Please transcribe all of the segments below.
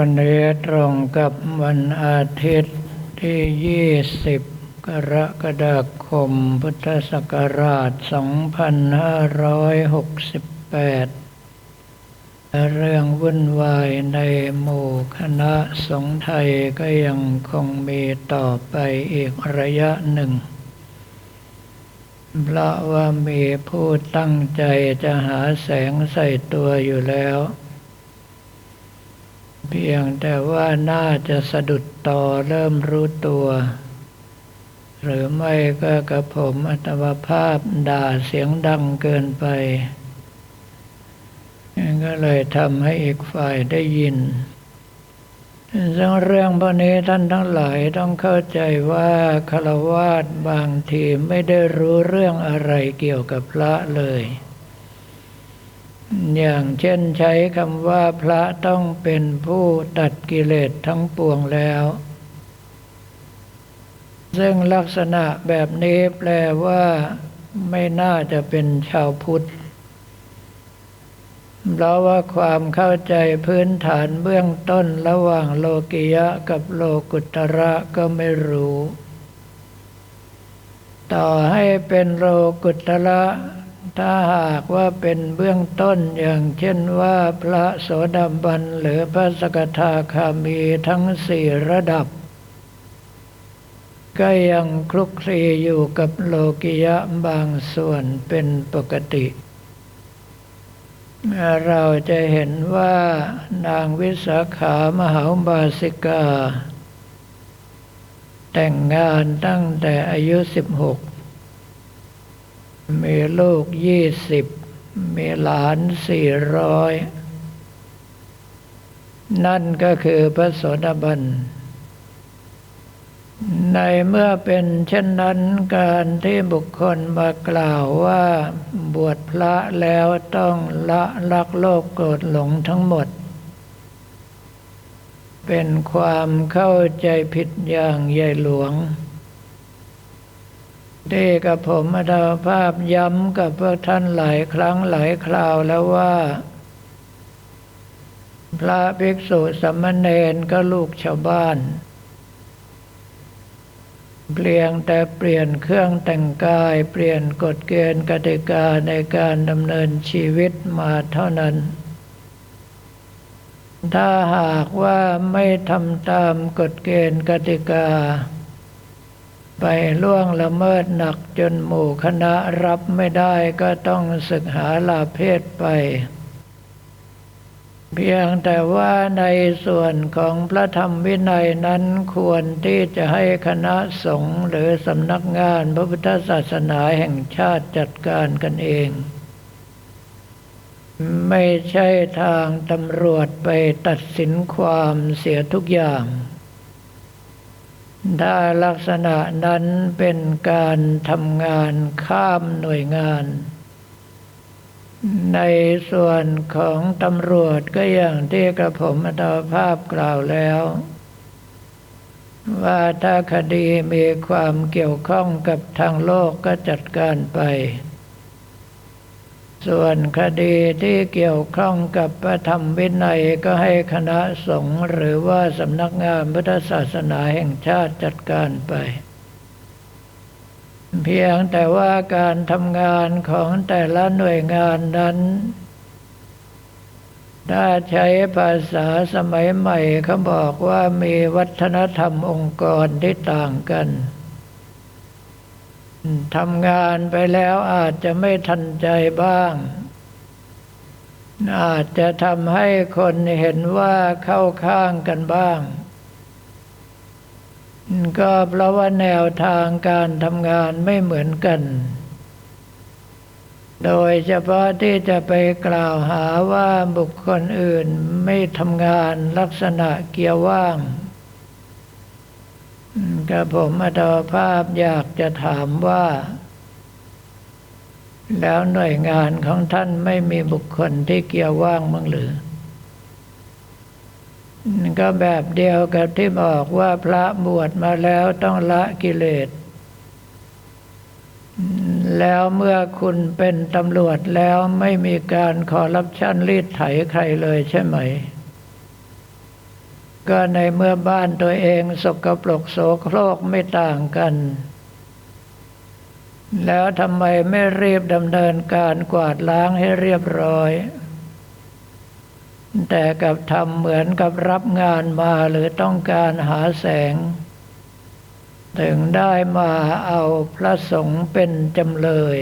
วันนี้ตรงกับวันอาทิตย์ที่ 20 กรกฎาคม พุทธศักราช 2568 เรื่องวุ่นวายในหมู่คณะสงฆ์ไทยก็ยังคงมีต่อไปอีกระยะหนึ่งเพราะว่ามีผู้ตั้งใจจะหาแสงใส่ตัวอยู่แล้ว เพียงแต่ว่าน่าจะสะดุดต่อเริ่มรู้ตัว หรือไม่ก็กระผมอัตวภาพด่าเสียงดังเกินไป ก็เลยทำให้อีกฝ่ายได้ยินซึ่งเรื่องพวกนี้ท่านทั้งหลายต้องเข้าใจว่าคารวาสบางทีไม่ได้รู้เรื่องอะไรเกี่ยวกับพระเลย อย่างเช่นใช้คำว่าพระต้องเป็นผู้ตัดกิเลสทั้งปวงแล้ว ซึ่งลักษณะแบบนี้แปลว่า ไม่น่าจะเป็นชาวพุทธเพราะว่าความเข้าใจพื้นฐานเบื้องต้นระหว่างโลกิยะกับโลกุตระก็ไม่รู้ ต่อให้เป็นโลกุตระ ถ้าหากว่าเป็นเบื้องต้นอย่างเช่นว่าพระโสดาบันหรือพระสกทาคามีทั้งสี่ระดับ ก็ยังคลุกคลีอยู่กับโลกิยะบางส่วนเป็นปกติ เราจะเห็นว่านางวิสาขามหาบาสิกา แต่งงานตั้งแต่อายุสิบหก มีลูกยี่สิบมีหลานสี่ร้อยนั่นก็คือพระโสดาบัน ในเมื่อเป็นเช่นนั้นการที่บุคคลมากล่าวว่าบวชพระแล้วต้องละลักโลกโกรธหลงทั้งหมด เป็นความเข้าใจผิดอย่างใหญ่หลวง ที่กับผมมาดาภาพย้ำกับพวกท่านหลายครั้งหลายคราวแล้วว่า พระภิกษุสมณเณรก็ลูกชาวบ้าน เปลี่ยนแต่เปลี่ยนเครื่องแต่งกายเปลี่ยนกฎเกณฑ์กติกาในการดำเนินชีวิตมาเท่านั้น ถ้าหากว่าไม่ทำตามกฎเกณฑ์กติกา ไปล่วงละเมิดหนักจนหมู่คณะรับไม่ได้ก็ต้องศึกหาลาเพศไป เพียงแต่ว่าในส่วนของพระธรรมวินัยนั้นควรที่จะให้คณะสงฆ์หรือสำนักงานพระพุทธศาสนาแห่งชาติจัดการกันเอง ไม่ใช่ทางตำรวจไปตัดสินความเสียทุกอย่าง ถ้าลักษณะนั้นเป็นการทำงานข้ามหน่วยงาน ในส่วนของตำรวจก็อย่างที่กระผมอัตภาพกล่าวแล้ว ว่าถ้าคดีมีความเกี่ยวข้องกับทางโลกก็จัดการไป ส่วนคดีที่เกี่ยวข้องกับพระธรรมวินัยก็ให้คณะสงฆ์หรือว่าสำนักงานพุทธศาสนาแห่งชาติจัดการไป เพียงแต่ว่าการทำงานของแต่ละหน่วยงานนั้นถ้าใช้ภาษาสมัยใหม่เขาบอกว่ามีวัฒนธรรมองค์กรที่ต่างกัน ทำงานไปแล้วอาจจะไม่ทันใจบ้าง อาจจะทำให้คนเห็นว่าเข้าข้างกันบ้าง ก็เพราะว่าแนวทางการทำงานไม่เหมือนกัน โดยเฉพาะที่จะไปกล่าวหาว่าบุคคลอื่นไม่ทำงานลักษณะเกียร์ว่าง กับผมอาตภาพอยากจะถามว่า แล้วหน่วยงานของท่านไม่มีบุคคลที่เกียร์ว่างมั้งหรือก็แบบเดียวกับที่บอกว่าพระบวชมาแล้วต้องละกิเลส แล้วเมื่อคุณเป็นตำรวจแล้วไม่มีการขอรับชั่นรีดไถใครเลยใช่ไหม ก็ในเมื่อบ้านตัวเองสกปรกโสโครกไม่ต่างกัน แล้วทำไมไม่รีบดำเนินการกวาดล้างให้เรียบร้อย แต่กับทำเหมือนกับรับงานมาหรือต้องการหาแสง ถึงได้มาเอาพระสงฆ์เป็นจำเลย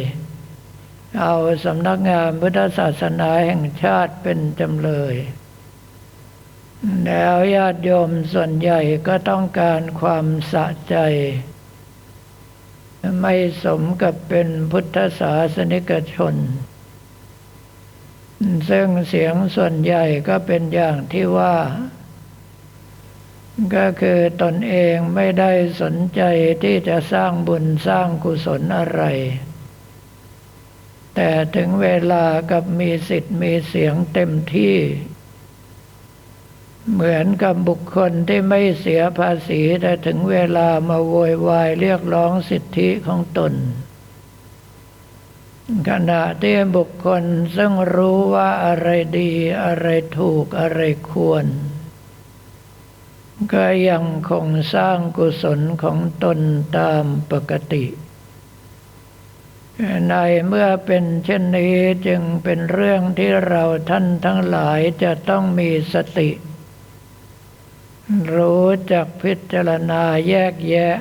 เอาสำนักงานพุทธศาสนาแห่งชาติเป็นจำเลย แล้วญาติโยมส่วนใหญ่ก็ต้องการความสะใจ ไม่สมกับเป็นพุทธศาสนิกชน ซึ่งเสียงส่วนใหญ่ก็เป็นอย่างที่ว่า ก็คือตนเองไม่ได้สนใจที่จะสร้างบุญสร้างกุศลอะไร แต่ถึงเวลากับมีสิทธิ์มีเสียงเต็มที่ เหมือนกับบุคคลที่ไม่เสียภาษีแต่ถึงเวลามาโวยวายเรียกร้องสิทธิของตน ขณะที่บุคคลซึ่งรู้ว่าอะไรดีอะไรถูกอะไรควร ก็ยังคงสร้างกุศลของตนตามปกติในเมื่อเป็นเช่นนี้จึงเป็นเรื่องที่เราท่านทั้งหลายจะต้องมีสติ รู้จักพิจารณาแยกแยะ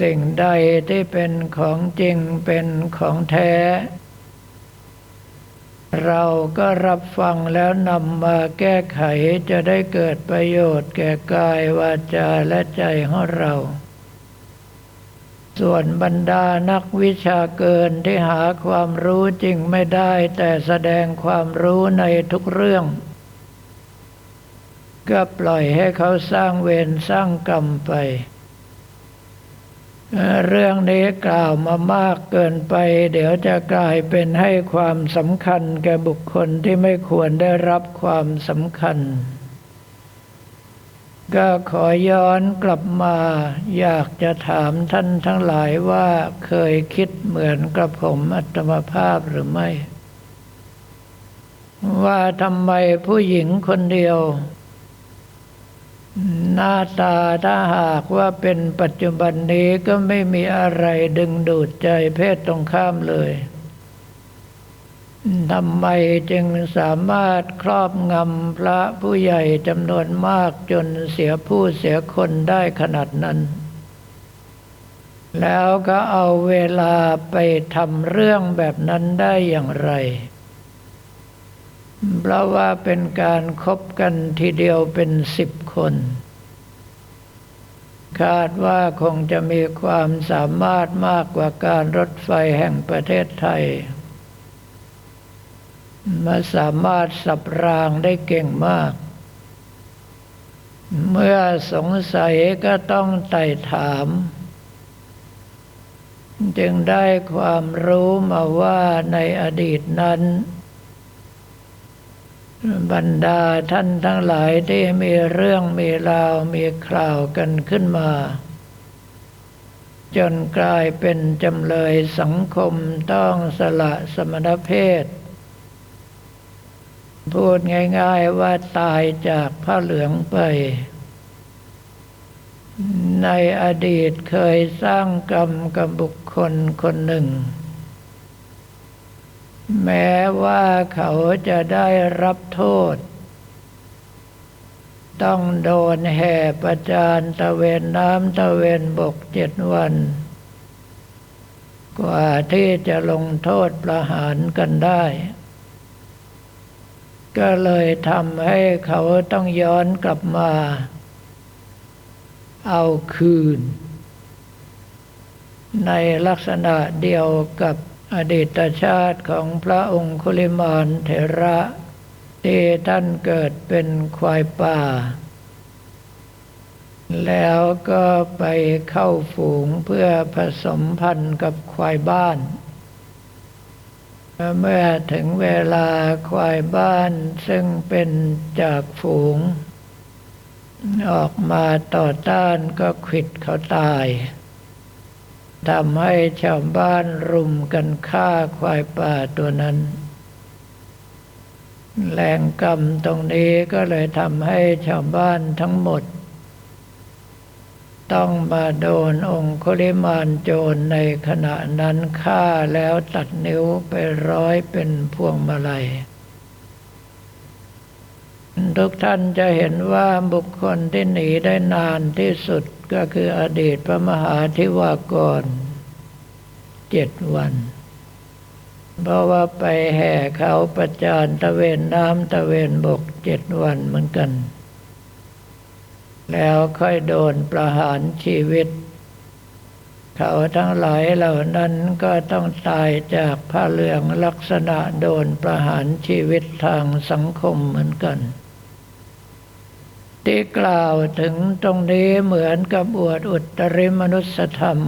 สิ่งใดที่เป็นของจริงเป็นของแท้ เราก็รับฟังแล้วนำมาแก้ไขจะได้เกิดประโยชน์แก่กายวาจาและใจของเราส่วนบรรดานักวิชาเกินที่หาความรู้จริงไม่ได้ แต่แสดงความรู้ในทุกเรื่อง ก็ปล่อยให้เขาสร้างเวรสร้างกรรมไป เรื่องนี้กล่าวมามากเกินไป เดี๋ยวจะกลายเป็นให้ความสำคัญแก่บุคคลที่ไม่ควรได้รับความสำคัญ ก็ขอย้อนกลับมา อยากจะถามท่านทั้งหลายว่าเคยคิดเหมือนกับผมอัตมภาพหรือไม่ ว่าทำไมผู้หญิงคนเดียว หน้าตาถ้าหากว่าเป็นปัจจุบันนี้ก็ไม่มีอะไรดึงดูดใจเพศตรงข้ามเลยทำไมจึงสามารถครอบงำพระผู้ใหญ่จำนวนมากจนเสียผู้เสียคนได้ขนาดนั้น แล้วก็เอาเวลาไปทำเรื่องแบบนั้นได้อย่างไร เพราะว่าเป็นการครบกันทีเดียวเป็นสิบคน คาดว่าคงจะมีความสามารถมากกว่าการรถไฟแห่งประเทศไทย มาสามารถสับรางได้เก่งมาก เมื่อสงสัยก็ต้องไต่ถาม จึงได้ความรู้มาว่าในอดีตนั้น บรรดาท่านทั้งหลายที่มีเรื่องมีราวมีข่าวกันขึ้นมา จนกลายเป็นจำเลยสังคมต้องสละสมณเพศ พูดง่ายๆว่าตายจากผ้าเหลืองไป ในอดีตเคยสร้างกรรมกับบุคคลคนหนึ่ง แม้ว่าเขาจะได้รับโทษ ต้องโดนแห่ประจานตะเวนน้ำตะเวนบกเจ็ดวัน กว่าที่จะลงโทษประหารกันได้ ก็เลยทำให้เขาต้องย้อนกลับมา เอาคืน ในลักษณะเดียวกับ อดีตชาติของพระองคุลิมานเถระที่ท่านเกิดเป็นควายป่า แล้วก็ไปเข้าฝูงเพื่อผสมพันธุ์กับควายบ้าน เมื่อถึงเวลาควายบ้านซึ่งเป็นจากฝูง ออกมาต่อต้านก็ขิดเขาตาย ทำให้ชาวบ้านรุมกันฆ่าควายป่าตัวนั้น แรงกรรมตรงนี้ก็เลยทำให้ชาวบ้านทั้งหมด ต้องมาโดนองคุลิมานโจรในขณะนั้นฆ่าแล้วตัดนิ้วไปร้อยเป็นพวงมาลัยทุกท่านจะเห็นว่าบุคคลที่หนีได้นานที่สุด ก็คืออดีตพระมหาธิวากรเจ็ดวัน เพราะว่าไปแห่เขาประจานตะเวนน้ำตะเวนบกเจ็ดวันเหมือนกัน แล้วค่อยโดนประหารชีวิต เขาทั้งหลายเหล่านั้นก็ต้องตายจากผ้าเหลืองลักษณะโดนประหารชีวิตทางสังคมเหมือนกัน ที่กล่าวถึงตรงนี้เหมือนกับอวดอุตริมนุสธรรม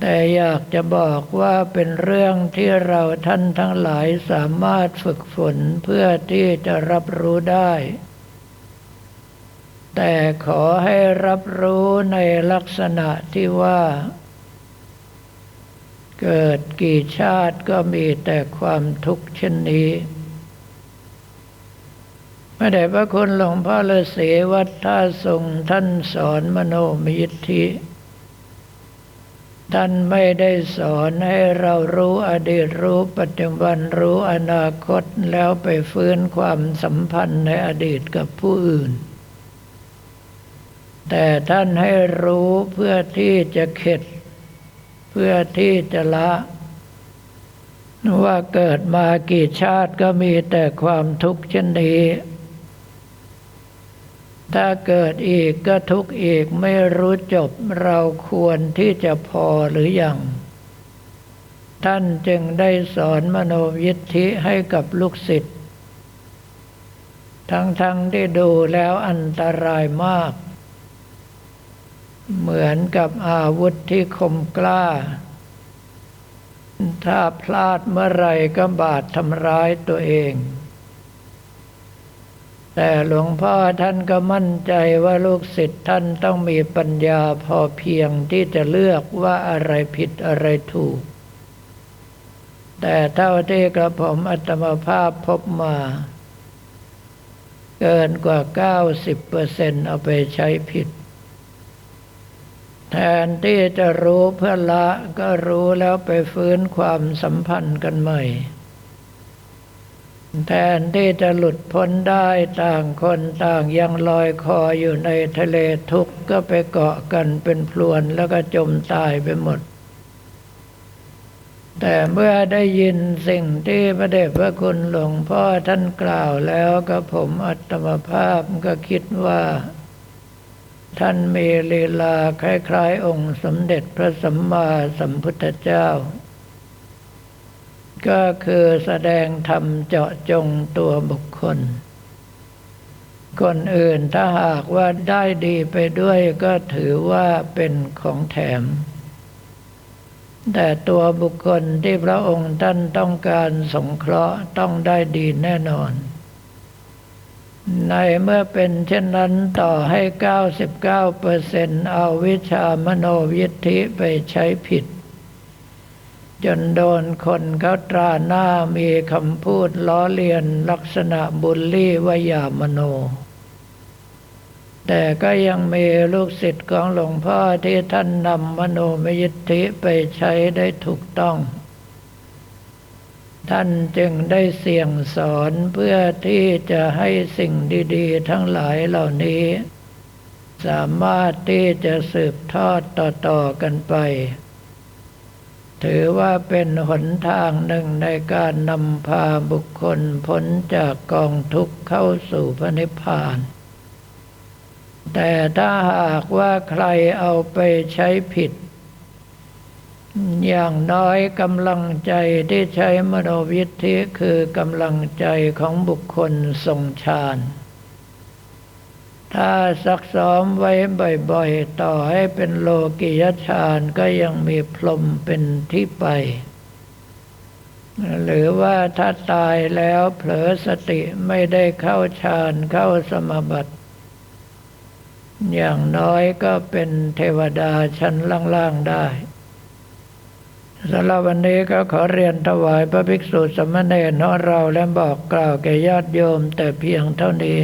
แต่อยากจะบอกว่าเป็นเรื่องที่เราท่านทั้งหลายสามารถฝึกฝนเพื่อที่จะรับรู้ได้ แต่ขอให้รับรู้ในลักษณะที่ว่า เกิดกี่ชาติก็มีแต่ความทุกข์เช่นนี้ ไม่ได้พระคุณหลวงพ่อฤาษีวัดท่าทรงท่านสอนมโนมยิทธิ ท่านไม่ได้สอนให้เรารู้อดีตรู้ปัจจุบันรู้อนาคตแล้วไปฟื้นความสัมพันธ์ในอดีตกับผู้อื่น แต่ท่านให้รู้เพื่อที่จะเข็ด เพื่อที่จะละว่าเกิดมากี่ชาติก็มีแต่ความทุกข์เช่นนี้ ถ้าเกิดอีกก็ทุกอีกไม่รู้จบเราควรที่จะพอหรืออยังท่านจึงได้สอนมโนยิทธิให้กับลูกศิษย์ ทั้งๆทที่ดูแล้วอันตรายมาก เหมือนกับอาวุธที่คมกล้า ถ้าพลาดเมื่อไรก็บาดทำร้ายตัวเอง แต่หลวงพ่อท่านก็มั่นใจว่าลูกศิษย์ท่านต้องมีปัญญาพอเพียงที่จะเลือกว่าอะไรผิดอะไรถูก แต่เท่าที่กระผมอัตมภาพพบมา เกินกว่า 90%เอเอาไปใช้ผิด แทนที่จะรู้เพื่อละก็รู้แล้วไปฟื้นความสัมพันธ์กันใหม่ แทนที่จะหลุดพ้นได้ต่างคนต่างยังลอยคออยู่ในทะเลทุกข์ก็ไปเกาะกันเป็นพลวนแล้วก็จมตายไปหมด แต่เมื่อได้ยินสิ่งที่พระเดชพระคุณหลวงพ่อท่านกล่าวแล้วก็ผมอัตมภาพก็คิดว่า ท่านมีลีลาคล้ายๆ องค์สมเด็จพระสัมมาสัมพุทธเจ้า ก็คือแสดงธรรมเจาะจงตัวบุคคล คนอื่นถ้าหากว่าได้ดีไปด้วยก็ถือว่าเป็นของแถม แต่ตัวบุคคลที่พระองค์ท่านต้องการสงเคราะห์ต้องได้ดีแน่นอน ในเมื่อเป็นเช่นนั้นต่อให้ 99%เอาวิชามโนวิธิไปใช้ผิด จนโดนคนเขาตราหน้ามีคำพูดล้อเลียนลักษณะบุลลี่วายามโน แต่ก็ยังมีลูกศิษย์ของหลวงพ่อที่ท่านนำมโนมยิทธิไปใช้ได้ถูกต้อง ท่านจึงได้เสี่ยงสอนเพื่อที่จะให้สิ่งดีๆ ทั้งหลายเหล่านี้ สามารถที่จะสืบทอดต่อๆกันไป ถือว่าเป็นหนทางหนึ่งในการนำพาบุคคลพ้นจากกองทุกข์เข้าสู่พระนิพพาน แต่ถ้าหากว่าใครเอาไปใช้ผิด อย่างน้อยกำลังใจที่ใช้มโนวิธิคือกำลังใจของบุคคลทรงฌาน ถ้าซักซ้อมไว้บ่อยๆ ต่อให้เป็นโลกิยฌานก็ยังมีพรมเป็นที่ไป หรือว่าถ้าตายแล้วเผลอสติไม่ได้เข้าฌานเข้าสมบัติ อย่างน้อยก็เป็นเทวดาชั้นล่างๆได้สำหรับวันนี้ก็ขอเรียนถวายพระภิกษุสามเณรของเราและบอกกล่าวแก่ญาติโยมแต่เพียงเท่านี้